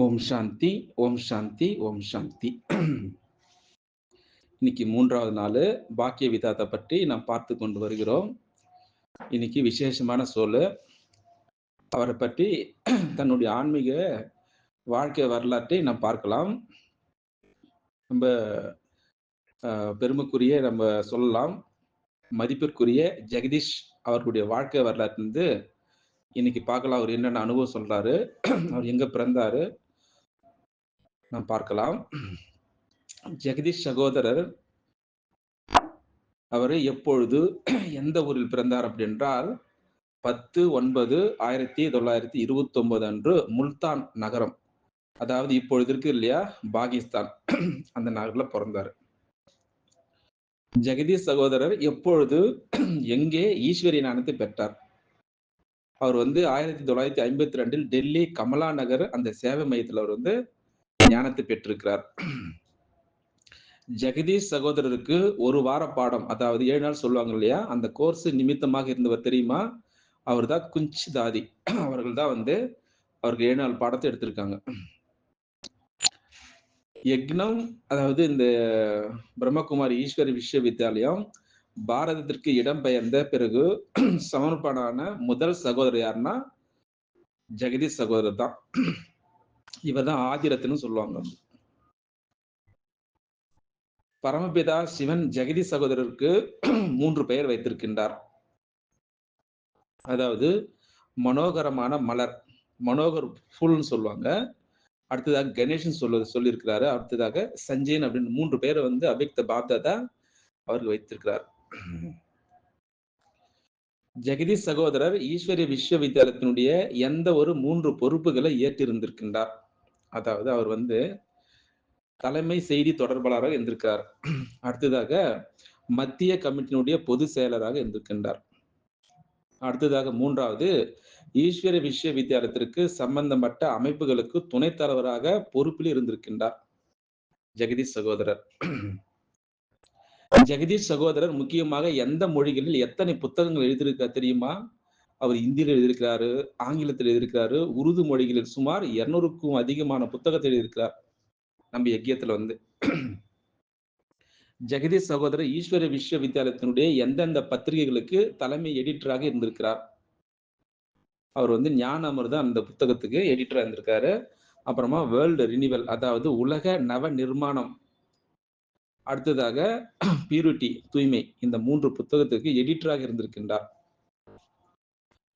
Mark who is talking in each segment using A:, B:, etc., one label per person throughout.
A: ஓம் சாந்தி ஓம் சாந்தி ஓம் சாந்தி. இன்னைக்கு மூன்றாவது நாள் பாக்கிய விதாத்தை பற்றி நாம் பார்த்து கொண்டு வருகிறோம். இன்னைக்கு விசேஷமான சொல் அவரை பற்றி தன்னுடைய ஆன்மீக வாழ்க்கை வரலாற்றை நாம் பார்க்கலாம். நம்ம பெருமைக்குரிய நம்ம சொல்லலாம். மதிப்பிற்குரிய ஜெகதீஷ் அவர்களுடைய வாழ்க்கை வரலாற்றிலிருந்து இன்னைக்கு பார்க்கலாம். அவர் என்னென்ன அனுபவம் சொல்றாரு. அவர் எங்க பிறந்தாரு. நாம் பார்க்கலாம். ஜெகதீஷ் சகோதரர் அவர் எப்பொழுது எந்த ஊரில் பிறந்தார் அப்படின்றால் பத்து ஒன்பது ஆயிரத்தி தொள்ளாயிரத்தி இருபத்தி ஒன்பது அன்று முல்தான் நகரம் அதாவது இப்பொழுது இருக்கு இல்லையா பாகிஸ்தான் அந்த நகரில் பிறந்தார். ஜெகதீஷ் சகோதரர் எப்பொழுது எங்கே ஈஸ்வரி ஞானத்தை பெற்றார்? அவர் வந்து ஆயிரத்தி தொள்ளாயிரத்தி ஐம்பத்தி ரெண்டில் டெல்லி கமலா நகர் அந்த சேவை மையத்தில் அவர் வந்து ஞானத்தை பெற்றிருக்கிறார். ஜெகதீஷ் சகோதரருக்கு ஒரு வார பாடம் அதாவது ஏழு நாள் சொல்லுவாங்க இல்லையா? அந்த கோர்ஸ் நிமித்தமாக இருந்தவர் தெரியுமா? அவர் தான் குஞ்ச் தாதி அவர்கள் தான் வந்து அவருக்கு ஏழு நாள் பாடத்தை எடுத்திருக்காங்க. யக்னம் அதாவது இந்த பிரம்மகுமாரி ஈஸ்வரி விஸ்வவித்யாலயம் பாரதத்திற்கு இடம்பெயர்ந்த பிறகு சமர்ப்பணான முதல் சகோதரர் யாருன்னா ஜெகதீஷ் சகோதரர் தான். இவர் தான் ஆதிரத்துன்னு சொல்லுவாங்க. பரமபிதா சிவன் ஜெகதி சகோதரருக்கு மூன்று பெயர் வைத்திருக்கின்றார். அதாவது மனோகரமான மலர் மனோகர் ஃபுல்னு சொல்லுவாங்க. அடுத்ததாக கணேஷன் சொல்ல சொல்லியிருக்கிறாரு. அடுத்ததாக சஞ்சயன் அப்படின்னு மூன்று பேரை வந்து அபிக்த பாப்தாதா அவருக்கு வைத்திருக்கிறார். ஜெகதீஷ் சகோதரர் ஈஸ்வரிய விஸ்வவித்யாலயத்தினுடைய எந்த ஒரு மூன்று பொறுப்புகளை ஏற்றிருந்திருக்கின்றார். அதாவது அவர் வந்து தலைமை செய்தி தொடர்பாளராக இருந்திருக்கிறார். அடுத்ததாக மத்திய கமிட்டியினுடைய பொது செயலராக இருந்திருக்கின்றார். அடுத்ததாக மூன்றாவது ஈஸ்வர விஸ்வவித்யாலயத்திற்கு சம்பந்தப்பட்ட அமைப்புகளுக்கு துணைத் தலைவராக பொறுப்பில் இருந்திருக்கின்றார். ஜெகதீஷ் சகோதரர். ஜெகதீஷ் சகோதரர் முக்கியமாக எந்த மொழிகளில் எத்தனை புத்தகங்கள் எழுதியிருக்கா தெரியுமா? அவர் இந்தியில் எழுதியிருக்கிறாரு ஆங்கிலத்தில் எழுதியிருக்கிறாரு உருது மொழிகளில் சுமார் இருநூறுக்கும் அதிகமான புத்தகத்தை எழுதியிருக்கிறார். நம்ம யக்கியத்துல வந்து. ஜெகதீஷ் சகோதரர் ஈஸ்வர விஸ்வவித்யாலயத்தினுடைய எந்தெந்த பத்திரிகைகளுக்கு தலைமை எடிட்டராக இருந்திருக்கிறார்? அவர் வந்து ஞான அமிர்தம் அந்த புத்தகத்துக்கு எடிட்டராக இருந்திருக்காரு. அப்புறமா வேர்ல்டு ரினிவல் அதாவது உலக நவ நிர்மாணம். அடுத்ததாக பியூரிட்டி தூய்மை இந்த மூன்று புத்தகத்துக்கு எடிட்டராக இருந்திருக்கின்றார்.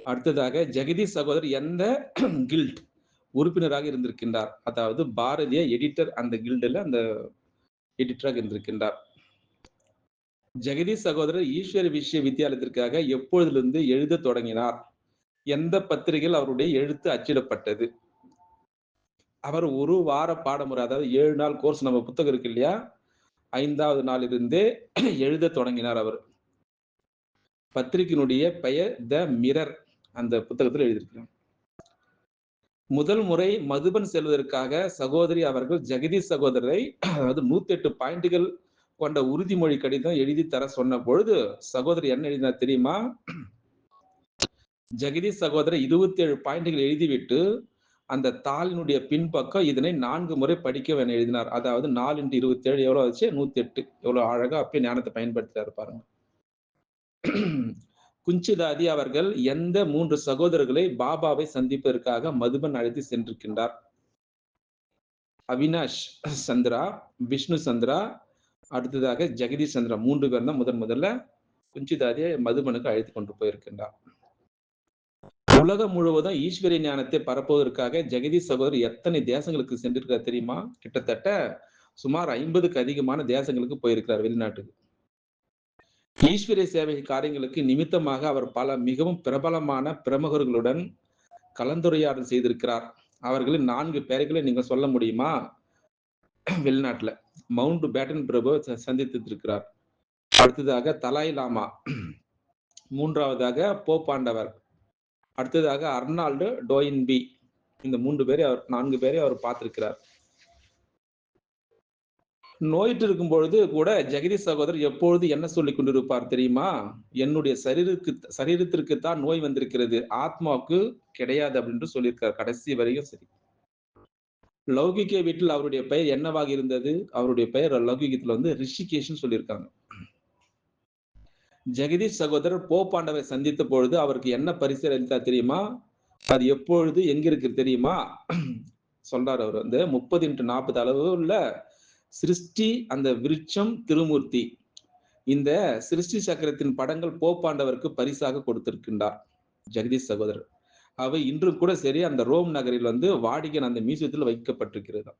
A: அடுத்ததாக ஜெகதீஷ் சகோதரர் எந்த கில்ட் உறுப்பினராக இருந்திருக்கின்றார்? அதாவது பாரதிய எடிட்டர் அந்த கில்டில் அந்த எடிட்டராக இருந்திருக்கின்றார். ஜெகதீஷ் சகோதரர் ஈஸ்வர விஸ்வ வித்தியாலயத்திற்காக எப்பொழுதிலிருந்து எழுத தொடங்கினார்? எந்த பத்திரிகையில் அவருடைய எழுத்து அச்சிடப்பட்டது? அவர் ஒரு வார பாடமுறை அதாவது ஏழு நாள் கோர்ஸ் நம்ம புத்தகம் இருக்கு இல்லையா? ஐந்தாவது நாளிலிருந்தே எழுத தொடங்கினார் அவர். பத்திரிகையினுடைய பெயர் த மிரர் அந்த புத்தகத்தில் எழுதியிருக்கிறார் முதல் முறை மதுபன் செல்வதற்காக சகோதரி அவர்கள் ஜெகதீஷ் சகோதரரை அதாவது நூத்தி எட்டு பாயிண்டுகள் கொண்ட உறுதிமொழி கடிதம் எழுதி தர சொன்ன பொழுது சகோதரி என்ன எழுதினா தெரியுமா? ஜெகதீஷ் சகோதரர் இருபத்தி ஏழு பாயிண்டுகள் எழுதிவிட்டு அந்த தாளினுடைய பின்பக்கம் இதனை நான்கு முறை படிக்க வேணும் எழுதினார். அதாவது நாலு இன்ட்டு இருபத்தி ஏழு எவ்வளவு ஆச்சு? நூத்தி எட்டு எவ்வளவு அழகா அப்பயே ஞானத்தை பயன்படுத்துறாரு பாருங்க. குஞ்சிதாதி அவர்கள் எந்த மூன்று சகோதரர்களை பாபாவை சந்திப்பதற்காக மதுபன் அழைத்து சென்றிருக்கின்றார்? அவினாஷ் சந்திரா விஷ்ணு சந்திரா அடுத்ததாக ஜெகதீஷ் சந்திரா மூன்று பேர் தான் முதன் முதல்ல குஞ்சிதாதியை மதுபனுக்கு அழைத்து கொண்டு போயிருக்கின்றார். உலகம் முழுவதும் ஈஸ்வரிய ஞானத்தை பரப்புவதற்காக ஜெகதீஷ் சகோதரர் எத்தனை தேசங்களுக்கு சென்றிருக்கார் தெரியுமா? கிட்டத்தட்ட சுமார் ஐம்பதுக்கு அதிகமான தேசங்களுக்கு போயிருக்கிறார் வெளிநாட்டுக்கு. ஈஸ்வரிய சேவை காரியங்களுக்கு நிமித்தமாக அவர் பல மிகவும் பிரபலமான பிரமுகர்களுடன் கலந்துரையாடல் செய்திருக்கிறார். அவர்களின் நான்கு பேர்களை நீங்க சொல்ல முடியுமா? வெளிநாட்டுல. மவுண்ட் பேட்டன் பிரபு ச- சந்தித்திருக்கிறார். அடுத்ததாக தலாய் லாமா. மூன்றாவதாக போப்பாண்டவர் அடுத்ததாக அர்னால்டு டோயின்பி. இந்த மூன்று பேரை அவர் நான்கு பேரை அவர் பார்த்திருக்கிறார். நோயிட்டு இருக்கும் பொழுது கூட ஜெகதீஷ் சகோதரர் எப்பொழுது என்ன சொல்லி கொண்டிருப்பார் தெரியுமா? என்னுடைய சரீருக்கு சரீரத்திற்கு தான் நோய் வந்திருக்கிறது. ஆத்மாவுக்கு கிடையாது அப்படின்னு சொல்லியிருக்கார். கடைசி வரையும் சரி. லௌகிக வீட்டில் அவருடைய பெயர் என்னவாக இருந்தது? அவருடைய பெயர் லௌகிகத்துல வந்து ரிஷிகேஷ்னு சொல்லியிருக்காங்க. ஜெகதீஷ் சகோதரர் போப்பாண்டவை சந்தித்த பொழுது அவருக்கு என்ன பரிசு அளித்தார் தெரியுமா? அது எப்பொழுது எங்க இருக்கு தெரியுமா? சொல்றாரு அவர் வந்து முப்பது இன்ட்டு நாற்பது அளவு இல்லை சிருஷ்டி அந்த விருட்சம் திருமூர்த்தி. இந்த சிருஷ்டி சக்கரத்தின் படங்கள் போப்பாண்டவருக்கு பரிசாக கொடுத்திருக்கின்றார். ஜெகதீஷ் சகோதரர். அவை இன்று கூட சரி அந்த ரோம் நகரில் வந்து வாடிகன் அந்த மியூசியத்தில் வைக்கப்பட்டிருக்கிறது.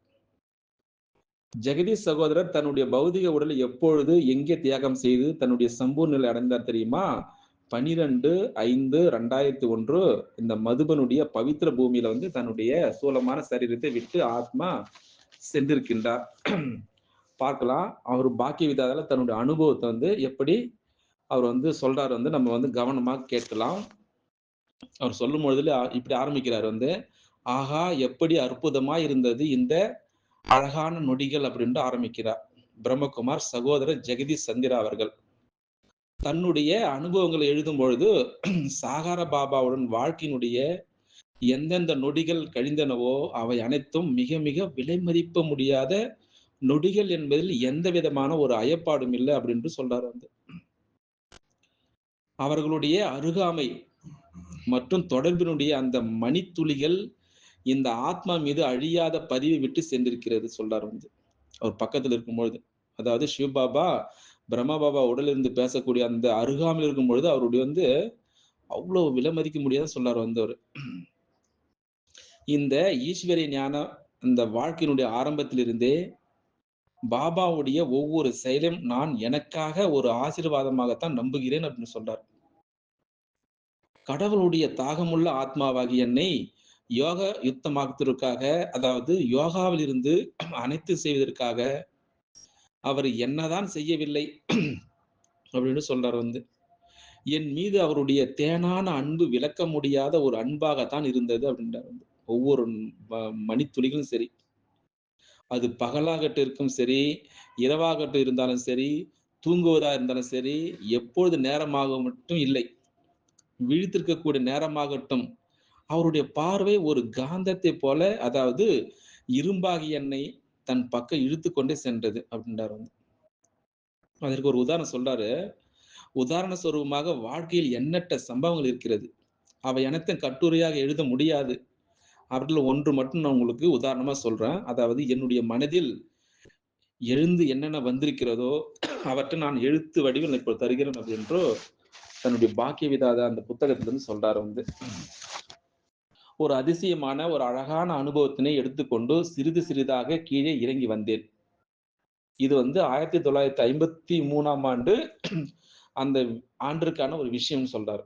A: ஜெகதீஷ் சகோதரர் தன்னுடைய பௌதிக உடலை எப்பொழுது எங்கே தியாகம் செய்து தன்னுடைய சம்பூர் நிலை அடைந்தார் தெரியுமா? பனிரெண்டு ஐந்து ரெண்டாயிரத்தி ஒன்று இந்த மதுபனுடைய பவித்திர பூமியில வந்து தன்னுடைய சூலமான சரீரத்தை விட்டு ஆத்மா சென்றிருக்கின்றார். பார்க்கலாம். அவர் பாக்கிய விதாதால தன்னுடைய அனுபவத்தை வந்து எப்படி அவர் வந்து சொல்றாரு வந்து நம்ம வந்து கவனமாக கேட்கலாம். அவர் சொல்லும் பொழுதுல இப்படி ஆரம்பிக்கிறார் வந்து ஆகா எப்படி அற்புதமா இருந்தது இந்த அழகான நொடிகள் அப்படின்ட்டு ஆரம்பிக்கிறார். பிரம்மகுமார் சகோதரர் ஜெகதீஷ் சந்திரா அவர்கள். தன்னுடைய அனுபவங்களை எழுதும் பொழுது சாகார பாபாவுடன் வாழ்க்கையினுடைய எந்தெந்த நொடிகள் கழிந்தனவோ அவை அனைத்தும் மிக மிக விலை மதிப்ப முடியாத நொடிகள் என்பதில் எந்த விதமான ஒரு அயப்பாடும் இல்லை அப்படின்னு சொல்றாரு வந்து. அவர்களுடைய அருகாமை மற்றும் தொடர்பினுடைய அந்த மணித்துளிகள் இந்த ஆத்மா மீது அழியாத பதிவை விட்டு சென்றிருக்கிறது சொல்றார் வந்து. அவர் பக்கத்துல இருக்கும்பொழுது. அதாவது சிவபாபா பிரம்மா பாபா உடல் இருந்து பேசக்கூடிய அந்த அருகாமையில் இருக்கும் பொழுது அவருடைய வந்து அவ்வளவு விலை மதிக்க முடியாத சொல்றாரு வந்து அவர். இந்த ஈஸ்வரிய ஞானம் இந்த வாழ்க்கையினுடைய ஆரம்பத்திலிருந்தே பாபாவுடைய ஒவ்வொரு செயலும் நான் எனக்காக ஒரு ஆசீர்வாதமாகத்தான் நம்புகிறேன் அப்படின்னு சொல்றார். கடவுளுடைய தாகமுள்ள ஆத்மாவாகி என்னை யோக யுத்தமாக்குவதற்காக அதாவது யோகாவில் இருந்து அனைத்து செய்வதற்காக அவர் என்னதான் செய்யவில்லை அப்படின்னு சொல்றார் வந்து. என் மீது அவருடைய தேனான அன்பு விளக்க முடியாத ஒரு அன்பாகத்தான் இருந்தது அப்படின்றார் வந்து. ஒவ்வொரு மணித்துளிகளும் சரி அது பகலாகட்டும் இருக்கும் சரி இரவாகட்டும் இருந்தாலும் சரி தூங்குவதா இருந்தாலும் சரி எப்பொழுது நேரமாக மட்டும் இல்லை விழித்திருக்கக்கூடிய நேரமாகட்டும் அவருடைய பார்வை ஒரு காந்தத்தை போல அதாவது இரும்பாகி என்னை தன் பக்கம் இழுத்து கொண்டே சென்றது அப்படின்றார் வந்து. அதற்கு ஒரு உதாரணம் சொல்றாரு. உதாரண சுரூபமாக வாழ்க்கையில் எண்ணற்ற சம்பவங்கள் இருக்கிறது. அவை அனைத்தும் கட்டுரையாக எழுத முடியாது. அவற்றில் ஒன்று மட்டும் நான் உங்களுக்கு உதாரணமா சொல்றேன். அதாவது என்னுடைய மனதில் எழுந்து என்னென்ன வந்திருக்கிறதோ அவற்றை நான் எழுத்து வடிவில் இப்போ தருகிறேன் அப்படின்றோ தன்னுடைய பாக்கிய விதாத அந்த புத்தகத்திலிருந்து சொல்றாரு வந்து. ஒரு அதிசயமான ஒரு அழகான அனுபவத்தினை எடுத்துக்கொண்டு சிறிது சிறிதாக கீழே இறங்கி வந்தேன். இது வந்து ஆயிரத்தி தொள்ளாயிரத்தி ஐம்பத்தி மூணாம் ஆண்டு அந்த ஆண்டிற்கான ஒரு விஷயம் சொல்றாரு.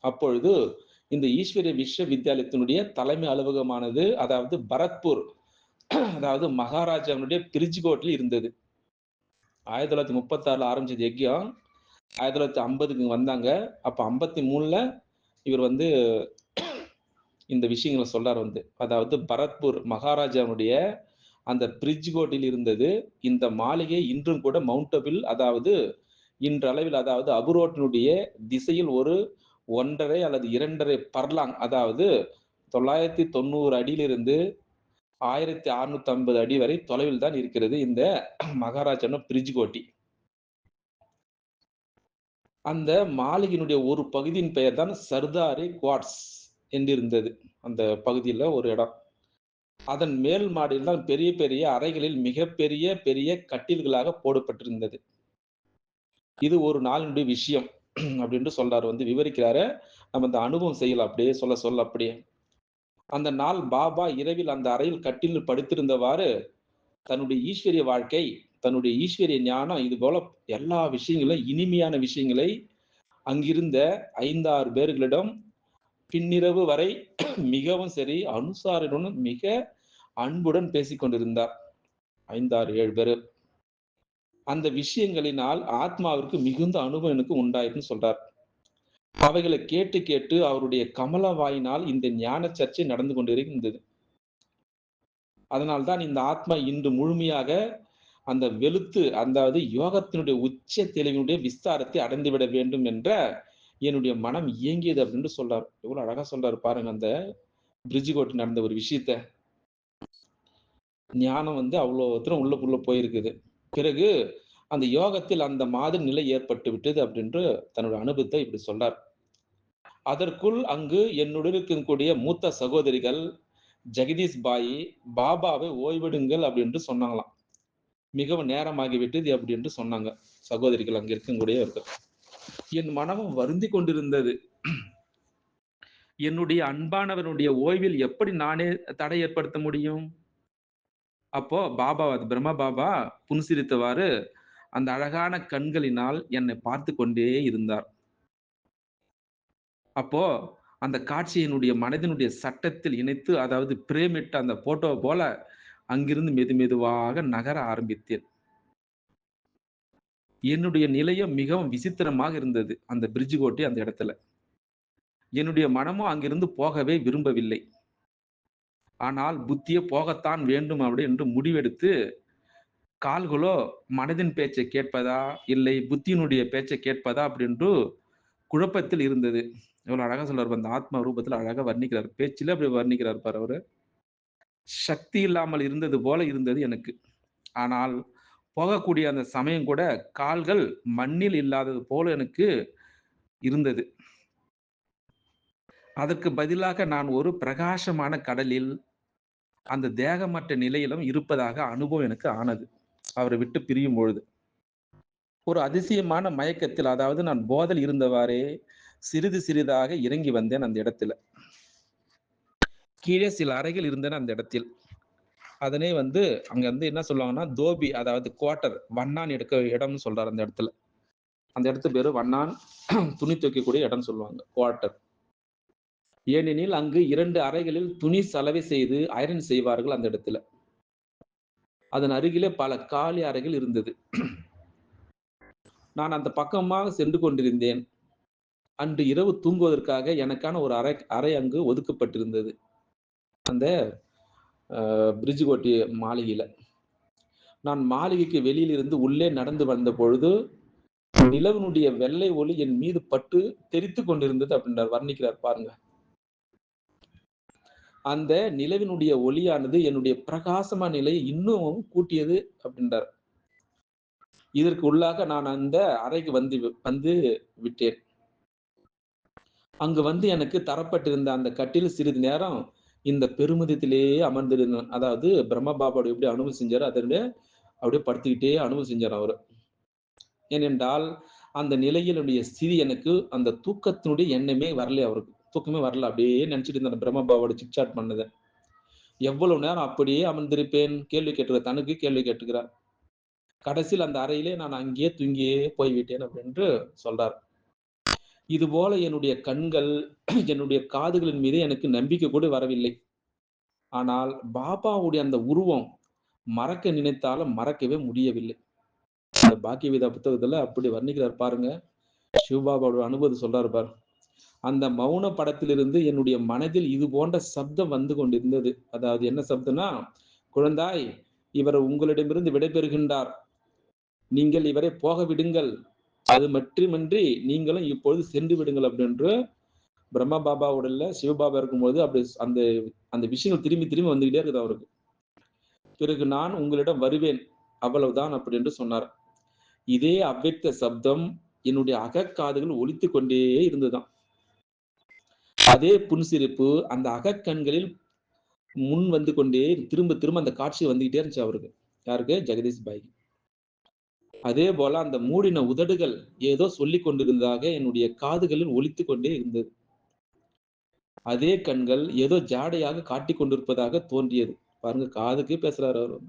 A: அப்பொழுது இந்த ஈஸ்வரிய விஸ்வவித்யாலயத்தினுடைய தலைமை அலுவலகமானது அதாவது பரத்பூர் அதாவது மகாராஜாவினுடைய பிரிஜ்கோட்டில் இருந்தது. ஆயிரத்தி தொள்ளாயிரத்தி முப்பத்தி ஆறுல ஆரம்பிச்சது யஜ்யம் ஆயிரத்தி தொள்ளாயிரத்தி ஐம்பதுக்கு வந்தாங்க. அப்ப ஐம்பத்தி மூணுல இவர் வந்து இந்த விஷயங்களை சொல்றார் வந்து. அதாவது பரத்பூர் மகாராஜாவுடைய அந்த பிரிட்ஜ் கோட்டில் இருந்தது. இந்த மாளிகை இன்றும் கூட மவுண்டபிள் அதாவது இன்றளவில் அதாவது அபுரோட்டினுடைய திசையில் ஒரு ஒன்றரை அல்லது இரண்டரை பர்லாங் அதாவது தொள்ளாயிரத்தி தொண்ணூறு அடியிலிருந்து ஆயிரத்தி அறுநூத்தி ஐம்பது அடி வரை தொலைவில் தான் இருக்கிறது இந்த மகாராஜான பிரிட்ஜ்கோட்டி அந்த மாளிகையினுடைய ஒரு பகுதியின் பெயர் தான் சர்தாரி குவாட்ஸ் என்றிருந்தது. அந்த பகுதியில் ஒரு இடம். அதன் மேல் மாடியில் தான் பெரிய பெரிய அறைகளில் மிகப்பெரிய பெரிய கட்டில்களாக போடப்பட்டிருந்தது. இது ஒரு நாளினுடைய விஷயம். அப்படின்ட்டு சொல்றாரு. வந்து விவரிக்கிறாரு. நம்ம அந்த அனுபவம் செய்யலாம் அப்படியே சொல்ல சொல்ல அப்படியே. அந்த நாள் பாபா இரவில் அந்த அறையில் கட்டில் படுத்திருந்தவாறு தன்னுடைய ஈஸ்வரிய வாழ்க்கை தன்னுடைய ஈஸ்வரிய ஞானம் இது போல எல்லா விஷயங்களும் இனிமையான விஷயங்களை அங்கிருந்த ஐந்தாறு பேர்களிடம் பின்னிரவு வரை மிகவும் சரி அனுசாரனுடன் மிக அன்புடன் பேசிக்கொண்டிருந்தார். ஐந்தாறு ஏழு பேர். அந்த விஷயங்களினால் ஆத்மாவிற்கு மிகுந்த அனுபவம் எனக்கு உண்டாயிருன்னு சொல்றார். அவைகளை கேட்டு கேட்டு அவருடைய கமல வாயினால் இந்த ஞான சர்ச்சை நடந்து கொண்டிருந்தது அதனால்தான் இந்த ஆத்மா இன்று முழுமையாக அந்த வெளுத்து அதாவது யோகத்தினுடைய உச்ச தெளிவினுடைய விஸ்தாரத்தை அடைந்துவிட வேண்டும் என்ற என்னுடைய மனம் இயங்கியது அப்படின்னு சொல்றார். எவ்வளவு அழகா சொல்றாரு பாருங்க அந்த பிரிட்ஜ் கோட்டு நடந்த ஒரு விஷயத்த. ஞானம் வந்து அவ்வளோ தூரம் உள்ளுக்குள்ள போயிருக்குது. பிறகு அந்த யோகத்தில் அந்த மாதிரி நிலை ஏற்பட்டு விட்டது அப்படின்று தன்னோட அனுபவத்தை இப்படி சொல்றார். அதற்குள் அங்கு என்னுடன் இருக்கக்கூடிய மூத்த சகோதரிகள் ஜெகதீஷ் பாய் பாபாவை ஓய்விடுங்கள் அப்படின்னு சொன்னாங்களாம். மிகவும் நேரமாகிவிட்டது அப்படி என்று சொன்னாங்க. சகோதரிகள் அங்க இருக்கக்கூடியவர்கள் என் மனமும் வருந்தி கொண்டிருந்தது. என்னுடைய அன்பானவனுடைய ஓய்வில் எப்படி நானே தடை ஏற்படுத்த முடியும்? அப்போ பாபா அது பிரம்ம பாபா புன்சிரித்தவாறு அந்த அழகான கண்களினால் என்னை பார்த்து கொண்டே இருந்தார். அப்போ அந்த காட்சி என்னுடைய மனதினுடைய சட்டத்தில் இணைத்து அதாவது பிரேமிட்ட அந்த போட்டோ போல அங்கிருந்து மெது மெதுவாக நகர ஆரம்பித்தேன். என்னுடைய நிலையம் மிகவும் விசித்திரமாக இருந்தது அந்த பிரிட்ஜ் கோட்டி அந்த இடத்துல. என்னுடைய மனமும் அங்கிருந்து போகவே விரும்பவில்லை. ஆனால் புத்தியே போகத்தான் வேண்டும் அப்படி என்று முடிவெடுத்து கால்களோ மனதின் பேச்சை கேட்பதா இல்லை புத்தியினுடைய பேச்சை கேட்பதா அப்படின்று குழப்பத்தில் இருந்தது. இவ்வளவு அழகா சொல்றாரு அந்த ஆத்ம ரூபத்துல அழகா வர்ணிக்கிறார். பேச்சில அப்படி வர்ணிக்கிறார் பாரு அவரு. சக்தி இல்லாமல் இருந்தது போல இருந்தது எனக்கு. ஆனால் போகக்கூடிய அந்த சமயம் கூட கால்கள் மண்ணில் இல்லாதது போல எனக்கு இருந்தது. அதற்கு பதிலாக நான் ஒரு பிரகாசமான கடலில் அந்த தேகமற்ற நிலையிலும் இருப்பதாக அனுபவம் எனக்கு ஆனது. அவரை விட்டு பிரியும் பொழுது. ஒரு அதிசயமான மயக்கத்தில் அதாவது நான் போதல் இருந்தவாறே சிறிது சிறிதாக இறங்கி வந்தேன் அந்த இடத்துல. கீழே சில அறைகள் இருந்தன அந்த இடத்தில். அதனே வந்து அங்க வந்து என்ன சொல்லுவாங்கன்னா தோபி அதாவது குவார்டர் வண்ணான் எடுக்க இடம்னு சொல்றாரு அந்த இடத்துல. அந்த இடத்து பேரு வண்ணான் துணி துவைக்கக்கூடிய இடம் சொல்லுவாங்க குவார்டர் ஏனெனில் அங்கு இரண்டு அறைகளில் துணி சலவை செய்து ஐரன் செய்வார்கள் அந்த இடத்துல. அதன் அருகிலே பல காலி அறைகள் இருந்தது. நான் அந்த பக்கமாக சென்று கொண்டிருந்தேன். அன்று இரவு தூங்குவதற்காக எனக்கான ஒரு அறை அறை அங்கு ஒதுக்கப்பட்டிருந்தது. அந்த பிரிட்ஜ் கோட்டி மாளிகையில. நான் மாளிகைக்கு வெளியில் இருந்து உள்ளே நடந்து வந்த பொழுது நிலவனுடைய வெள்ளை ஒளி என் மீது பட்டு தெரித்து கொண்டிருந்தது அப்படின்றார். வர்ணிக்கிறார் பாருங்க. அந்த நிலவினுடைய ஒளியானது என்னுடைய பிரகாசமான நிலையை இன்னும் கூட்டியது அப்படின்றார். இதற்கு உள்ளாக நான் அந்த அறைக்கு வந்து வந்து விட்டேன். அங்கு வந்து எனக்கு தரப்பட்டிருந்த அந்த கட்டில் சிறிது நேரம் இந்த பெருமிதத்திலேயே அமர்ந்திருந்தேன் அதாவது பிரம்ம பாபாவோட எப்படி அனுபவம் செஞ்சாரோ அதனுடைய அப்படியே படுத்துக்கிட்டே அனுபவம் செஞ்சார் அவர். ஏனென்றால் அந்த நிலையினுடைய ஸ்திதி எனக்கு அந்த தூக்கத்தினுடைய எண்ணமே வரல அவருக்கு. தூக்கமே வரல. அப்படியே நினைச்சிட்டு இருந்தேன். பிரம்மபாவோட சிக்சாட் பண்ணதை எவ்வளவு நேரம் அப்படியே அமர்ந்திருப்பேன். கேள்வி கேட்டுக்கிற தனக்கு கேள்வி கேட்டுக்கிறார். கடைசியில் அந்த அறையிலே நான் அங்கேயே தூங்கியே போய்விட்டேன் அப்படின்ட்டு சொல்றார். இது போல என்னுடைய கண்கள் என்னுடைய காதுகளின் மீது எனக்கு நம்பிக்கை கூட வரவில்லை. ஆனால் பாபாவுடைய அந்த உருவம் மறக்க நினைத்தாலும் மறக்கவே முடியவில்லை. அந்த பாக்கியவிதா புத்தகத்துல அப்படி வர்ணிக்கிறார் பாருங்க. சிவபாபாவோட அனுபவத்தை சொல்றாரு பாரு. அந்த மௌன படத்திலிருந்து என்னுடைய மனதில் இது போன்ற சப்தம் வந்து கொண்டிருந்தது. அதாவது என்ன சப்தம்னா குழந்தாய் இவர் உங்களிடமிருந்து விடைபெறுகின்றார். நீங்கள் இவரை போக விடுங்கள். அது மட்டுமின்றி நீங்களும் இப்பொழுது சென்று விடுங்கள் அப்படின்று பிரம்மா பாபா உடல்ல சிவபாபா இருக்கும்போது அப்படி அந்த அந்த விஷயங்கள் திரும்பி திரும்பி வந்துகிட்டே இருக்குது அவருக்கு. பிறகு நான் உங்களிடம் வருவேன். அவ்வளவுதான் அப்படி என்று சொன்னார். இதே அவ்வக்த சப்தம் என்னுடைய அகக்காதுகள் ஒலித்து கொண்டே இருந்துதான் அதே புன்சிரிப்பு அந்த அகக்கண்களில் முன் வந்து கொண்டே திரும்ப திரும்ப அந்த காட்சி வந்துகிட்டே இருந்துச்சு அவருக்கு. யாருக்கு? ஜெகதீஷ் பாய். அதே போல அந்த மூடின உதடுகள் ஏதோ சொல்லி கொண்டிருந்ததாக என்னுடைய காதுகளில் ஒழித்து கொண்டே இருந்தது. அதே கண்கள் ஏதோ ஜாடையாக காட்டி கொண்டிருப்பதாக தோன்றியது. பாருங்க காதுக்கு பேசுறாரு அவர்.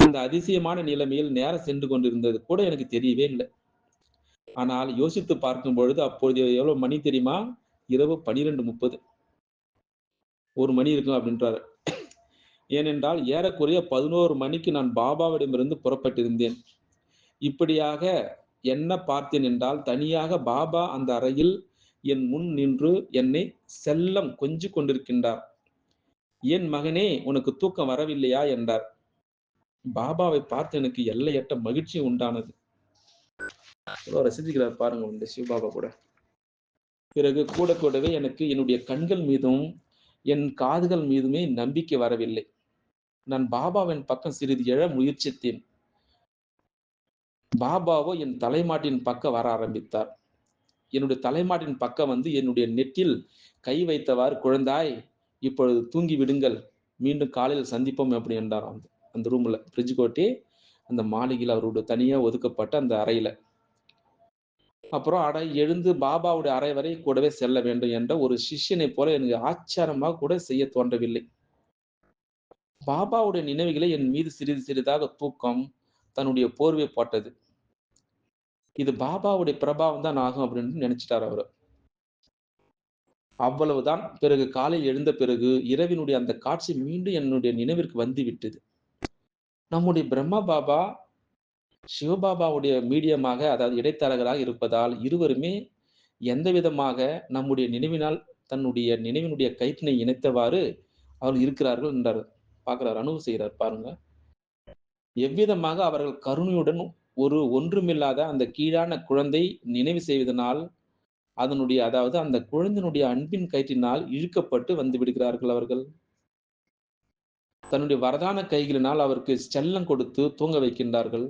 A: அந்த அதிசயமான நிலைமையில் நேரம் சென்று கொண்டிருந்தது கூட எனக்கு தெரியவே இல்லை. ஆனால் யோசித்து பார்க்கும் பொழுது அப்பொழுது எவ்வளவு மணி தெரியுமா? இரவு பனிரெண்டு முப்பது. ஒரு மணி இருக்கும் அப்படின்றாரு. ஏனென்றால் ஏறக்குறைய பதினோரு மணிக்கு நான் பாபாவிடமிருந்து புறப்பட்டிருந்தேன். இப்படியாக என்ன பார்த்தேன் என்றால் தனியாக பாபா அந்த அறையில் என் முன் நின்று என்னை செல்லம் கொஞ்சி கொண்டிருக்கின்றார். என் மகனே உனக்கு தூக்கம் வரவில்லையா? என்றார். பாபாவை பார்த்து எனக்கு எல்லையற்ற மகிழ்ச்சி உண்டானது. ரசிக்கிறார் பாருங்க இந்த சிவபாபா கூட. பிறகு கூட கூடவே எனக்கு என்னுடைய கண்கள் மீதும் என் காதுகள் மீதுமே நம்பிக்கை வரவில்லை. நான் பாபாவின் பக்கம் சிறிது எழ முயற்சித்தேன். பாபாவோ என் தலைமாட்டின் பக்கம் வர ஆரம்பித்தார். என்னுடைய தலைமாட்டின் பக்கம் வந்து என்னுடைய நெற்றில் கை வைத்தவாறு குழந்தாய் இப்பொழுது தூங்கி விடுங்கள். மீண்டும் காலையில் சந்திப்போம் அப்படி என்றார். அந்த அந்த ரூம்ல ஃப்ரிட்ஜ் கோட்டி அந்த மாளிகையில் அவரோட தனியாக ஒதுக்கப்பட்ட அந்த அறையில. அப்புறம் அடை எழுந்து பாபாவுடைய அறை வரை கூடவே செல்ல வேண்டும் என்ற ஒரு சிஷ்யனை போல எனக்கு ஆச்சாரமாக கூட செய்ய தோன்றவில்லை. பாபாவுடைய நினைவுகளை என் மீது சிறிது சிறிதாக தூக்கம் தன்னுடைய போர்வை போட்டது. இது பாபாவுடைய பிரபாவம் தான் ஆகும் அப்படின்னு நினைச்சிட்டார் அவரு. அவ்வளவுதான். பிறகு காலையில் எழுந்த பிறகு இரவினுடைய அந்த காட்சி மீண்டும் என்னுடைய நினைவிற்கு வந்து விட்டது. நம்முடைய பிரம்மா பாபா சிவபாபாவுடைய மீடியமாக அதாவது இடைத்தரகராக இருப்பதால் இருவருமே எந்த விதமாக நம்முடைய நினைவினால் தன்னுடைய நினைவினுடைய கயிற்றினை இணைத்தவாறு அவர்கள் இருக்கிறார்கள் என்றார். பார்க்கிறார் அனுபவம் செய்கிறார் பாருங்க. எவ்விதமாக அவர்கள் கருணையுடன் ஒரு ஒன்றுமில்லாத அந்த கீழான குழந்தை நினைவு செய்வதனால் அதனுடைய அதாவது அந்த குழந்தையினுடைய அன்பின் கயிற்றினால் இழுக்கப்பட்டு வந்து விடுகிறார்கள் அவர்கள். தன்னுடைய வரதான கைகளினால் அவருக்கு செல்லம் கொடுத்து தூங்க வைக்கின்றார்கள்.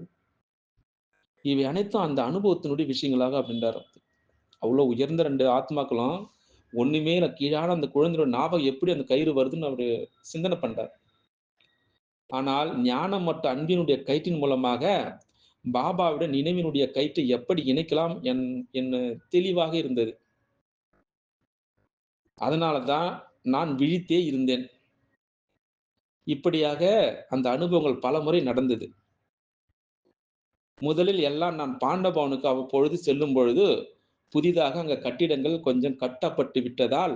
A: இவை அனைத்தும் அந்த அனுபவத்தினுடைய விஷயங்களாக அப்படின்றார் அவ்வளோ உயர்ந்த ரெண்டு ஆத்மாக்களும் ஒண்ணுமே இல்லை கீழான அந்த குழந்தையோட ஞாபகம் எப்படி அந்த கயிறு வருதுன்னு அவர் சிந்தனை பண்றார். ஆனால் ஞானம் மற்றும் அன்பினுடைய கயிற்றின் மூலமாக பாபாவிட நினைவினுடைய கயிற்றை எப்படி இணைக்கலாம் என் என்ன தெளிவாக இருந்தது. அதனாலதான் நான் விழித்தே இருந்தேன். இப்படியாக அந்த அனுபவங்கள் பல முறை நடந்தது. முதலில் எல்லாம் நான் பாண்டபவனுக்கு அவ்வப்பொழுது செல்லும் பொழுது புதிதாக அங்க கட்டிடங்கள் கொஞ்சம் கட்டப்பட்டு விட்டதால்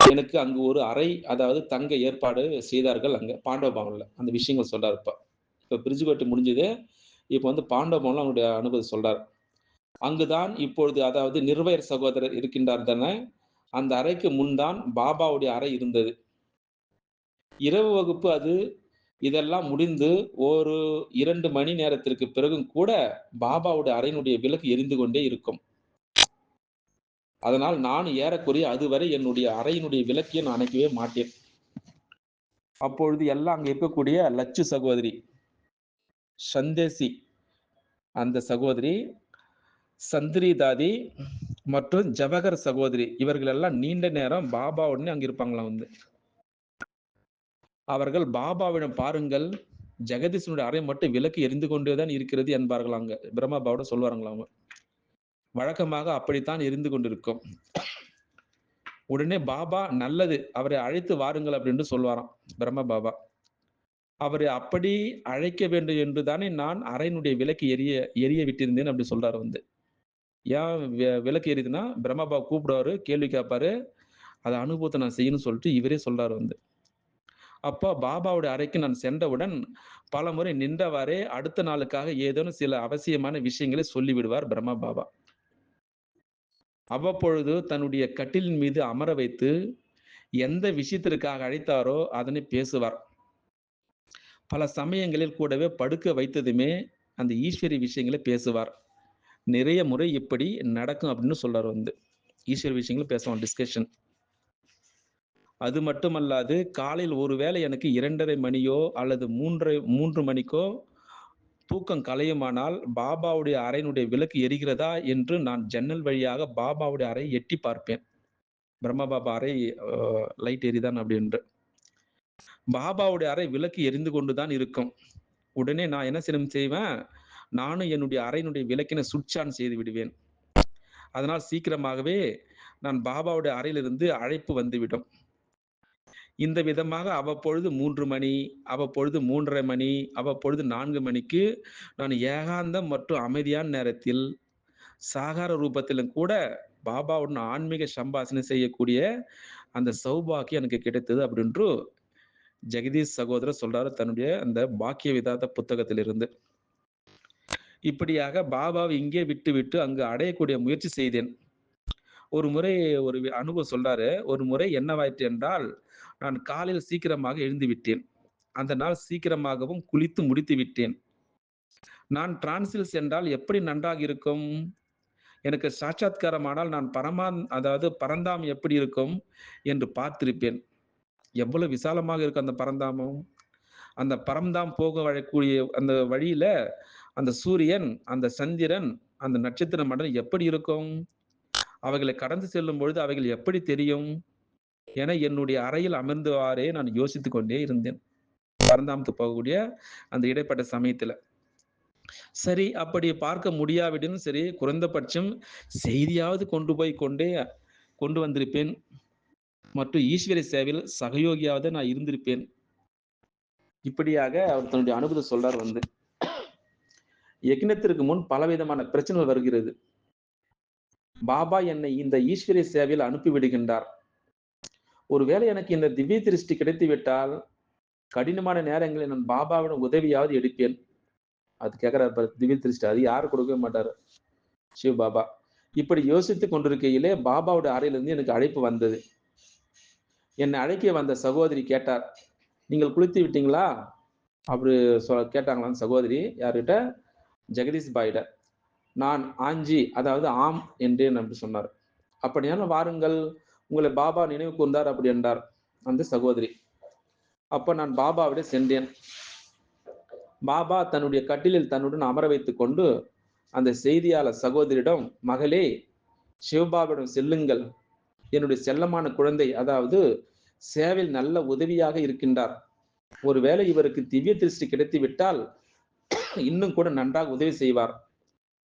A: எனக்கு அங்கு ஒரு அறை அதாவது தங்க ஏற்பாடு செய்தார்கள் அங்க பாண்டவபவன்ல அந்த விஷயங்கள் சொல்றாரு இப்ப. இப்ப பிரிட்ஜுகோட்டு முடிஞ்சது. இப்போ வந்து பாண்டவபவன்ல அவனுடைய அனுபவம் சொல்றார். அங்குதான் இப்பொழுது அதாவது நிர்வயர் சகோதரர் இருக்கின்றார் தானே. அந்த அறைக்கு முன்தான் பாபாவுடைய அறை இருந்தது. இரவு வகுப்பு அது இதெல்லாம் முடிந்து ஒரு இரண்டு மணி நேரத்திற்கு பிறகும் கூட பாபாவுடைய அறையினுடைய விளக்கு எரிந்து கொண்டே இருக்கும். அதனால் நான் ஏறக்குறைய அதுவரை என்னுடைய அறையினுடைய விளக்கையை நான் அணைக்கவே மாட்டேன். அப்பொழுது எல்லாம் அங்கே இருக்கக்கூடிய லட்சு சகோதரி சந்தேசி அந்த சகோதரி சந்திரி தாதி மற்றும் ஜவஹர் சகோதரி இவர்கள் எல்லாம் நீண்ட நேரம் பாபாவுடனே அங்க இருப்பாங்களாம் வந்து. அவர்கள் பாபாவிடம் பாருங்கள் ஜெகதீசனுடைய அறை மட்டும் விளக்கு எரிந்து கொண்டேதான் இருக்கிறது என்பார்கள் அங்க பிரம்மாபாவோட சொல்வாருங்களா அவங்க? வழக்கமாக அப்படித்தான் எரிந்து கொண்டிருக்கும். உடனே பாபா நல்லது அவரை அழைத்து வாருங்கள் அப்படின்னு சொல்வாராம் பிரம்ம பாபா. அவரை அப்படி அழைக்க வேண்டும் என்று தானே நான் அறையினுடைய விளக்கு எரிய எரிய விட்டிருந்தேன் அப்படி சொல்றாரு வந்து. ஏன் விளக்கு எரியுதுன்னா பிரம்மபா கூப்பிடுவாரு கேள்வி கேட்பாரு அதை அனுபவத்தை நான் செய்யணும்னு சொல்லிட்டு இவரே சொல்றாரு வந்து. அப்போ பாபாவுடைய அறைக்கு நான் சென்றவுடன் பல முறை நின்றவாறே அடுத்த நாளுக்காக ஏதேனும் சில அவசியமான விஷயங்களை சொல்லிவிடுவார் பிரம்மா பாபா. அவ்வப்பொழுது தன்னுடைய கட்டிலின் மீது அமர வைத்து எந்த விஷயத்திற்காக அழைத்தாரோ அதனை பேசுவார். பல சமயங்களில் கூடவே படுக்க வைத்ததுமே அந்த ஈஸ்வரி விஷயங்களை பேசுவார். நிறைய முறை இப்படி நடக்கும் அப்படின்னு சொல்றார் வந்து. ஈஸ்வரி விஷயங்களும் பேசுவான் டிஸ்கஷன் அது மட்டுமல்லாது காலையில் ஒருவேளை எனக்கு இரண்டரை மணியோ அல்லது மூன்றரை மூன்று மணிக்கோ தூக்கம் கலையுமானால் பாபாவுடைய அறையினுடைய விளக்கு எரிகிறதா என்று நான் ஜன்னல் வழியாக பாபாவுடைய அறை எட்டி பார்ப்பேன். பிரம்ம பாபா அறை லைட் எரிதான் அப்படின்று. பாபாவுடைய அறை விளக்கு எரிந்து கொண்டுதான் இருக்கும். உடனே நான் என்ன செய்ய செய்வேன் நானும் என்னுடைய அறையினுடைய விளக்கினை சுவிட்ச் ஆன் செய்து விடுவேன். அதனால் சீக்கிரமாகவே நான் பாபாவுடைய அறையிலிருந்து அழைப்பு வந்துவிடும் இந்த விதமாக அவ்வப்பொழுது மூன்று மணி அவ்வப்பொழுது மூன்றரை மணி அவ்வப்பொழுது நான்கு மணிக்கு நான் ஏகாந்தம் மற்றும் அமைதியான நேரத்தில் சாகார ரூபத்திலும் கூட பாபாவுடன் ஆன்மீக சம்பாஷணை செய்யக்கூடிய அந்த சௌபாக்கியம் எனக்கு கிடைத்தது அப்படின்று ஜெகதீஷ் சகோதரர் சொல்றாரு தன்னுடைய அந்த பாக்கிய விதாத புத்தகத்திலிருந்து. இப்படியாக பாபாவை இங்கே விட்டு விட்டு அங்கு அடையக்கூடிய முயற்சி செய்தேன். ஒரு முறை ஒரு அனுபவம் சொல்றாரு ஒரு முறை என்னவாயிற்று என்றால் நான் காலையில் சீக்கிரமாக எழுந்து விட்டேன் அந்த நாள் சீக்கிரமாகவும் குளித்து முடித்து விட்டேன் நான் டிரான்சில் சென்றால் எப்படி நன்றாக இருக்கும்? எனக்கு சாட்சாத்காரமானால் நான் பரமான் அதாவது பரந்தாம் எப்படி இருக்கும்? என்று பார்த்திருப்பேன். எவ்வளவு விசாலமாக இருக்கும் அந்த பரந்தாமம்? அந்த பரம்தாம் போக வழக்கூடிய அந்த வழியில அந்த சூரியன் அந்த சந்திரன் அந்த நட்சத்திர மண்டலம் எப்படி இருக்கும்? அவைகளை கடந்து செல்லும் பொழுது அவைகள் எப்படி தெரியும்? என என்னுடைய அறையில் அமர்ந்தவாறே நான் யோசித்து கொண்டே இருந்தேன். பரந்தாமத்து போகக்கூடிய அந்த இடைப்பட்ட சமயத்துல. சரி அப்படி பார்க்க முடியாவிடும் சரி குறைந்தபட்சம் செய்தியாவது கொண்டு போய் கொண்டே கொண்டு வந்திருப்பேன். மற்றும் ஈஸ்வர சேவையில் சகயோகியாவது நான் இருந்திருப்பேன். இப்படியாக அவர் தன்னுடைய அனுபவத்தை சொல்றார் வந்து. யக்னத்திற்கு முன் பலவிதமான பிரச்சனைகள் வருகிறது. பாபா என்னை இந்த ஈஸ்வரிய சேவையில் அனுப்பி விடுகின்றார். ஒருவேளை எனக்கு இந்த திவ்ய திருஷ்டி கிடைத்து விட்டால் கடினமான நேரங்களில் நான் பாபாவிடம் உதவியாவது எடுப்பேன். அது கேட்கிறார் திவ்ய திருஷ்டி. அது யாரும் கொடுக்கவே மாட்டார். சிவ பாபா. இப்படி யோசித்துக் கொண்டிருக்கையிலே பாபாவோட அறையிலிருந்து எனக்கு அழைப்பு வந்தது. என்னை அழைக்க வந்த சகோதரி கேட்டார். நீங்கள் குளித்து விட்டீங்களா? அப்படி சொ கேட்டாங்களான்னு சகோதரி. யார்கிட்ட? ஜெகதீஷ் பாயிட நான் ஆஞ்சி அதாவது ஆம் என்று நம்பி சொன்னார். அப்படியான வாருங்கள் உங்களை பாபா நினைவு கூர்ந்தார் அப்படி என்றார் அந்த சகோதரி. அப்ப நான் பாபாவிட சென்றேன். பாபா தன்னுடைய கட்டிலில் தன்னுடன் அமர வைத்துக் கொண்டு அந்த செய்தியாளர் சகோதரியிடம் மகளே சிவபாபாவிடம் செல்லுங்கள். என்னுடைய செல்லமான குழந்தை அதாவது சேவையில் நல்ல உதவியாக இருக்கின்றார். ஒருவேளை இவருக்கு திவ்ய திருஷ்டி கிடைத்து விட்டால் இன்னும் கூட நன்றாக உதவி செய்வார்.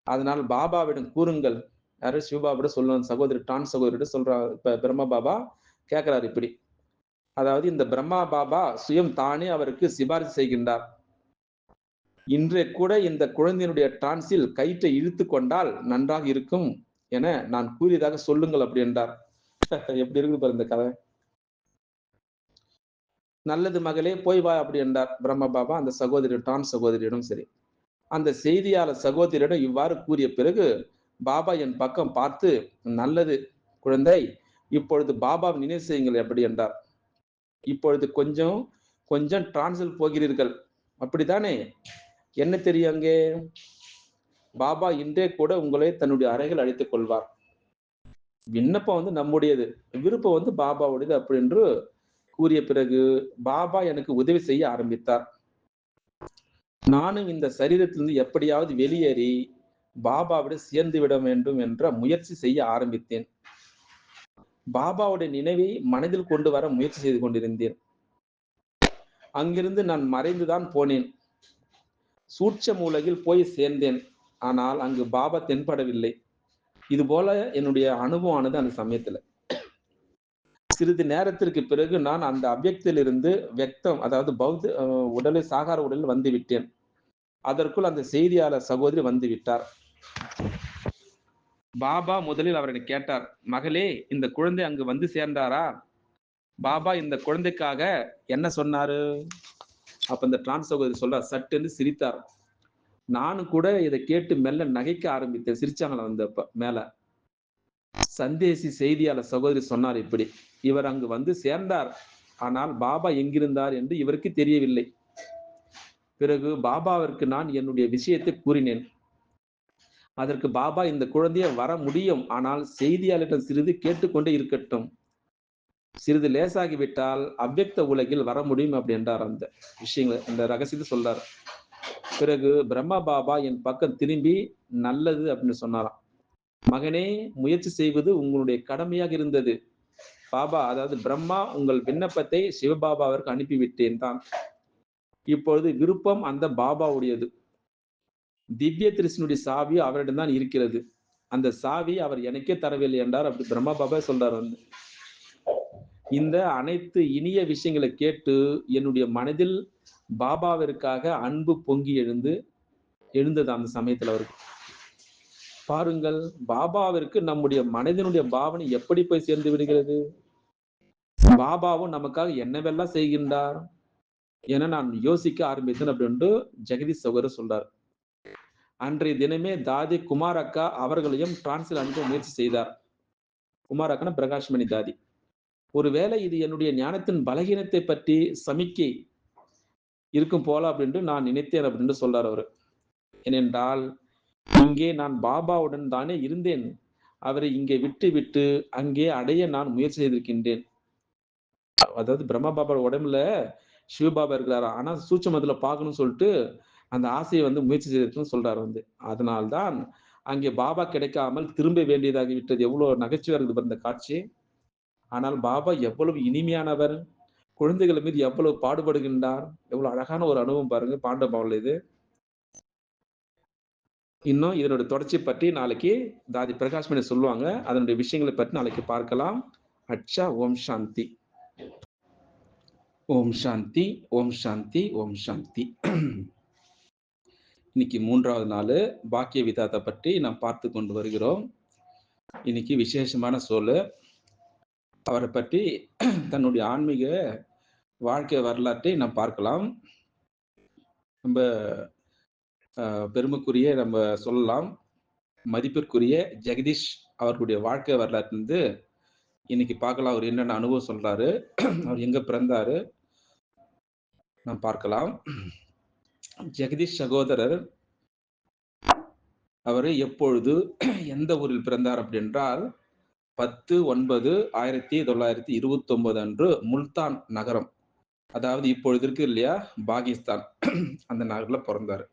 A: அதனால் பாபாவிடம் கூறுங்கள். யாரு சிவபாபிட சொல்லுவாங்க சகோதரி டான் சகோதரிட சொல்றாரு இப்ப பிரம்ம பாபா கேட்கிறாரு இப்படி. அதாவது இந்த பிரம்மா பாபா சுயம் தானே அவருக்கு சிபாரிசு செய்கின்றார். இன்றைய கூட இந்த குழந்தையினுடைய டான்ஸில் கயிற்றை இழுத்து கொண்டால் நன்றாக இருக்கும் என நான் கூறியதாக சொல்லுங்கள் அப்படி என்றார். எப்படி இருக்குது பாரு இந்த கதை. நல்லது மகளே போய் வா அப்படி என்றார் பிரம்ம பாபா அந்த சகோதரி டான் சகோதரியிடம் சரி. அந்த செய்தியாளர் சகோதரியிடம் இவ்வாறு கூறிய பிறகு பாபா என் பக்கம் பார்த்து நல்லது குழந்தை இப்பொழுது பாபா நினைவு செய்யுங்கள் எப்படி என்றார். இப்பொழுது கொஞ்சம் கொஞ்சம் டிரான்ஸில் போகிறீர்கள். அப்படித்தானே? என்ன தெரியும் அங்கே? பாபா இன்றே கூட உங்களை தன்னுடைய அறைகள் அழைத்துக் கொள்வார். விண்ணப்பம் வந்து நம்முடையது விருப்பம் வந்து பாபாவுடையது அப்படி என்று கூறிய பிறகு பாபா எனக்கு உதவி செய்ய ஆரம்பித்தார். நானும் இந்த சரீரத்திலிருந்து எப்படியாவது வெளியேறி பாபாவிட சேர்ந்து விட வேண்டும் என்ற முயற்சி செய்ய ஆரம்பித்தேன். பாபாவுடைய நினைவை மனதில் கொண்டு வர முயற்சி செய்து கொண்டிருந்தேன். அங்கிருந்து நான் மறைந்துதான் போனேன். சூட்ச மூலகில் போய் சேர்ந்தேன். ஆனால் அங்கு பாபா தென்படவில்லை. இது போல என்னுடைய அனுபவமானது அந்த சமயத்துல. சிறிது நேரத்திற்கு பிறகு நான் அந்த அவ்யக்திலிருந்து வெக்தம் அதாவது பௌத்த உடலில் சாகார உடலில் வந்து விட்டேன். அதற்குள் அந்த செய்தியாளர் சகோதரி வந்து விட்டார். பாபா முதலில் அவரை கேட்டார் மகளே இந்த குழந்தை அங்கு வந்து சேர்ந்தாரா? பாபா இந்த குழந்தைக்காக என்ன சொன்னாரு? அப்ப இந்த டிரான்ஸ் சகோதரி சொல்றார் சட்டுன்னு சிரித்தார். நானும் கூட இதை கேட்டு மெல்ல நகைக்க ஆரம்பித்தேன் சிரிச்சாங்களா வந்தப்ப மேல? சந்தேசி செய்தியாளர் சகோதரி சொன்னார் இப்படி இவர் அங்கு வந்து சேர்ந்தார். ஆனால் பாபா எங்கிருந்தார் என்று இவருக்கு தெரியவில்லை. பிறகு பாபாவிற்கு நான் என்னுடைய விஷயத்தை கூறினேன். அதற்கு பாபா இந்த குழந்தைய வர முடியும். ஆனால் செய்தியாளரிடம் சிறிது கேட்டுக்கொண்டே இருக்கட்டும். சிறிது லேசாகிவிட்டால் அவ்வக்த உலகில் வர முடியும் அப்படி என்றார் அந்த விஷயங்களை அந்த ரகசியத்தை சொல்றார். பிறகு பிரம்மா பாபா என் பக்கம் திரும்பி நல்லது அப்படின்னு சொன்னாராம். மகனே முயற்சி செய்வது உங்களுடைய கடமையாக இருந்தது. பாபா அதாவது பிரம்மா உங்கள் விண்ணப்பத்தை சிவபாபாவிற்கு அனுப்பிவிட்டேன் தான். இப்பொழுது விருப்பம் அந்த பாபாவுடையது. திவ்ய திருஷ்ணனுடைய சாவி அவரிடம் தான் இருக்கிறது. அந்த சாவி அவர் எனக்கே தரவில்லை என்றார். அப்படி பிரம்மா பாபா சொல்றார் வந்து. இந்த அனைத்து இனிய விஷயங்களை கேட்டு என்னுடைய மனதில் பாபாவிற்காக அன்பு பொங்கி எழுந்து எழுந்தது அந்த சமயத்துல அவருக்கு. பாருங்கள் பாபாவிற்கு நம்முடைய மனதினுடைய பாவனை எப்படி போய் சேர்ந்து விடுகிறது? பாபாவும் நமக்காக என்னவெல்லாம் செய்கின்றார்? என நான் யோசிக்க ஆரம்பித்தேன் அப்படின்ட்டு ஜெகதீஷ் சகோதரர் சொல்றார். அன்றைய தினமே தாதி குமார் அக்கா அவர்களையும் டிரான்ஸ்ல அனுப்ப முயற்சி செய்தார். குமார் அக்கான பிரகாஷ்மணி தாதி. ஒருவேளை இது என்னுடைய ஞானத்தின் பலகீனத்தை பற்றி சமிக்கை இருக்கும் போல அப்படின்ட்டு நான் நினைத்தேன் அப்படின்ட்டு சொல்றார் அவரு. ஏனென்றால் இங்கே நான் பாபாவுடன் தானே இருந்தேன். அவரை இங்கே விட்டு விட்டு அங்கே அடைய நான் முயற்சி செய்திருக்கின்றேன். அதாவது பிரம்மா பாபா உடம்புல சிவபாபா இருக்கிறாரா? ஆனா சூட்சமத்துல பார்க்கணும்னு சொல்லிட்டு அந்த ஆசையை வந்து முயற்சி செய்திருக்குன்னு சொல்றாரு வந்து. அதனால்தான் அங்கே பாபா கிடைக்காமல் திரும்ப வேண்டியதாகி விட்டது. எவ்வளவு நகைச்சுவை இருக்குது பாருங்க காட்சி. ஆனால் பாபா எவ்வளவு இனிமையானவர். குழந்தைகள் மீது எவ்வளவு பாடுபடுகின்றார். எவ்வளவு அழகான ஒரு அனுபவம் பாருங்க பாண்டபாவில் இது. இன்னும் இதனோட தொடர்ச்சி பற்றி நாளைக்கு தாதி பிரகாஷ் மணி சொல்லுவாங்க. அதனுடைய விஷயங்களை பற்றி நாளைக்கு பார்க்கலாம். அச்சா ஓம் சாந்தி. ஓம் சாந்தி ஓம் சாந்தி ஓம் சாந்தி. இன்னைக்கு மூன்றாவது நாள் பாக்கிய விதாத்தை பற்றி நாம் பார்த்து கொண்டு வருகிறோம். இன்னைக்கு விசேஷமான சொல் அவரை பற்றி தன்னுடைய ஆன்மீக வாழ்க்கை வரலாற்றை நாம் பார்க்கலாம். நம்ம பெருமைக்குரிய நம்ம சொல்லலாம். மதிப்பிற்குரிய ஜெகதீஷ் அவர்களுடைய வாழ்க்கை வரலாற்று இன்னைக்கு பார்க்கலாம். அவர் என்னென்ன அனுபவம் சொல்றாரு. அவர் எங்க பிறந்தாரு. நாம் பார்க்கலாம். ஜெகதீஷ் சகோதரர் அவர் எப்பொழுது எந்த ஊரில் பிறந்தார் அப்படின்றால் பத்து ஒன்பது ஆயிரத்தி தொள்ளாயிரத்தி இருபத்தி ஒன்பது அன்று முல்தான் நகரம். அதாவது இப்பொழுது இருக்கு இல்லையா? பாகிஸ்தான். அந்த நகர்ல பிறந்தார்.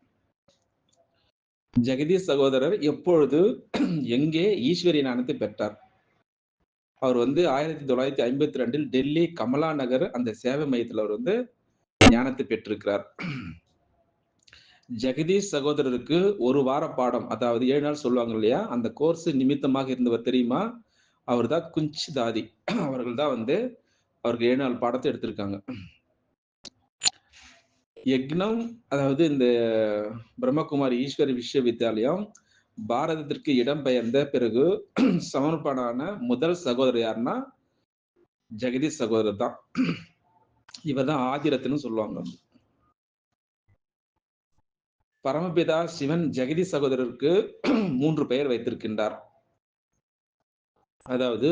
A: ஜெகதீஷ் சகோதரர் எப்பொழுது எங்கே ஈஸ்வரி ஞானத்தை பெற்றார்? அவர் வந்து ஆயிரத்தி தொள்ளாயிரத்தி ஐம்பத்தி ரெண்டில் டெல்லி கமலா நகர் அந்த சேவை மையத்தில் அவர் வந்து ஞானத்தை பெற்றிருக்கிறார். ஜெகதீஷ் சகோதரருக்கு ஒரு வார பாடம் அதாவது ஏழு நாள் சொல்லுவாங்க இல்லையா? அந்த கோர்ஸ் நிமித்தமாக இருந்தவர் தெரியுமா? அவர் தான் குஞ்ச் தாதி அவர்கள் தான் வந்து அவருக்கு ஏழு நாள் பாடத்தை எடுத்திருக்காங்க. யக்னம் அதாவது இந்த பிரம்மகுமாரி ஈஸ்வரி விஸ்வவித்யாலயம் பாரதத்திற்கு இடம்பெயர்ந்த பிறகு சமர்ப்பணான முதல் சகோதரர் யாருன்னா ஜெகதீஷ் சகோதரர் தான் இவர் தான் ஆதிரத்துன்னு சொல்லுவாங்க. பரமபிதா சிவன் ஜெகதி சகோதரருக்கு மூன்று பெயர் வைத்திருக்கின்றார். அதாவது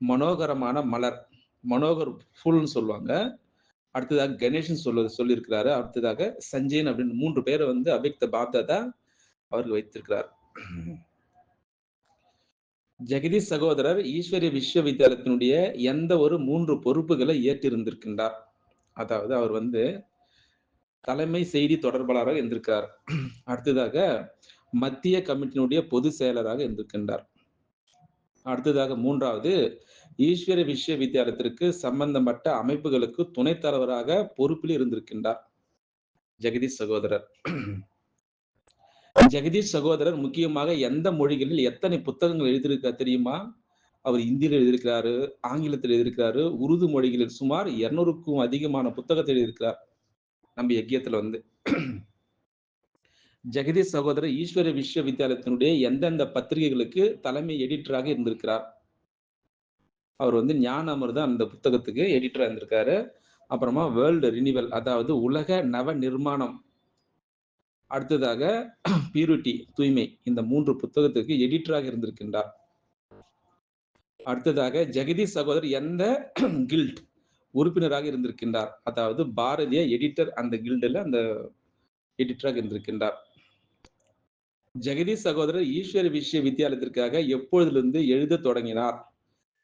A: மனோகரமான மலர். மனோகர் ஃபுல்னு சொல்லுவாங்க. அடுத்ததாக கணேஷன் சொல்ல சொல்லியிருக்கிறாரு. அடுத்ததாக சஞ்சயன் அப்படின்னு மூன்று பேரை வந்து அபிக்த பாப்தாதா அவர்கள் வைத்திருக்கிறார். ஜெகதீஷ் சகோதரர் ஈஸ்வரிய விஸ்வவித்யாலயத்தினுடைய எந்த ஒரு மூன்று பொறுப்புகளை ஏற்றிருந்திருக்கின்றார். அதாவது அவர் வந்து தலைமை செய்தி தொடர்பாளராக இருந்திருக்கிறார். அடுத்ததாக மத்திய கமிட்டியினுடைய பொதுச் செயலராக இருந்திருக்கின்றார். அடுத்ததாக மூன்றாவது ஈஸ்வர விஸ்வவித்யாலயத்திற்கு சம்பந்தப்பட்ட அமைப்புகளுக்கு துணைத் தலைவராக பொறுப்பில் இருந்திருக்கின்றார். ஜெகதீஷ் சகோதரர். ஜெகதீஷ் சகோதரர் முக்கியமாக எந்த மொழிகளில் எத்தனை புத்தகங்கள் எழுதியிருக்கா தெரியுமா? அவர் இந்தியில் எழுதியிருக்கிறாரு ஆங்கிலத்தில் எழுதியிருக்கிறாரு உருது மொழிகளில் சுமார் இருநூறுக்கும் அதிகமான புத்தகத்தில் எழுதியிருக்கிறார். நம்ம யக்கியத்துல வந்து ஜெகதீஷ் சகோதரர் ஈஸ்வர விஸ்வவித்யாலயத்தினுடைய எந்தெந்த பத்திரிகைகளுக்கு தலைமை எடிட்டராக இருந்திருக்கிறார்? அவர் வந்து ஞான அமிர்த அந்த புத்தகத்துக்கு எடிட்டராக இருந்திருக்காரு. அப்புறமா வேர்ல்டு ரினிவல் அதாவது உலக நவ நிர்மாணம். அடுத்ததாக பியூரிட்டி தூய்மை இந்த மூன்று புத்தகத்துக்கு எடிட்டராக இருந்திருக்கின்றார். அடுத்ததாக ஜெகதீஷ் சகோதரர் எந்த கில்ட் உறுப்பினராக இருந்திருக்கின்றார். அதாவது பாரதிய எடிட்டர் அந்த கில்டில் அந்த எடிட்டராக இருந்திருக்கின்றார். ஜெகதீஷ் சகோதரர் ஈஸ்வர விஸ்வ வித்தியாலயத்திற்காக எப்பொழுதிலிருந்து எழுத தொடங்கினார்?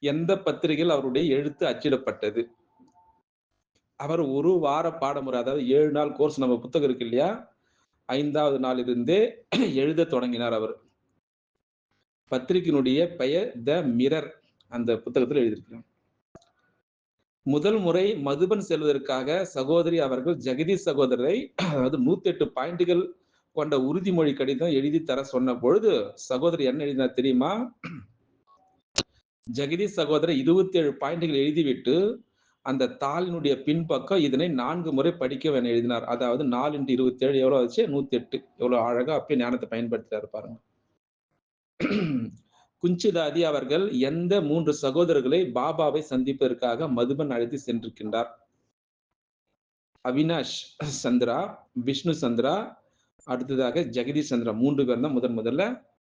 A: எந்த பத்திரிகையில் அவருடைய எழுத்து அச்சிடப்பட்டது? அவர் ஒரு வார பாடமுறை அதாவது ஏழு நாள் கோர்ஸ் நம்ம புத்தகம் இருக்கு இல்லையா? ஐந்தாவது நாளிலிருந்தே எழுத தொடங்கினார் அவர். பத்திரிகையினுடைய பெயர் த மிரர் அந்த புத்தகத்தில் எழுதியிருக்கிறார். முதல் முறை மதுபன் செல்வதற்காக சகோதரி அவர்கள் ஜெகதீஷ் சகோதரரை அதாவது நூத்தி எட்டு பாயிண்டுகள் கொண்ட உறுதிமொழி கடிதம் எழுதி தர சொன்ன பொழுது சகோதரி என்ன எழுதினார் தெரியுமா? ஜெகதீஷ் சகோதரர் இருபத்தி ஏழு பாயிண்டுகள் எழுதிவிட்டு அந்த தாளினுடைய பின்பக்கம் இதனை நான்கு முறை படிக்க வேணும் எழுதினார். அதாவது நாலு இன்ட்டு இருபத்தி ஏழு எவ்வளவு ஆச்சு? நூத்தி எட்டு எவ்வளவு அழகா அப்பயே ஞானத்தை பயன்படுத்திட்டாரு பாருங்க. குஞ்சிதாதி அவர்கள் எந்த மூன்று சகோதரர்களை பாபாவை சந்திப்பதற்காக மதுபன் அழைத்து சென்றிருக்கின்றார்? அவினாஷ் சந்திரா விஷ்ணு சந்திரா அடுத்ததாக ஜெகதீஷ் சந்திரா மூன்று பேர் தான் முதன் முதல்ல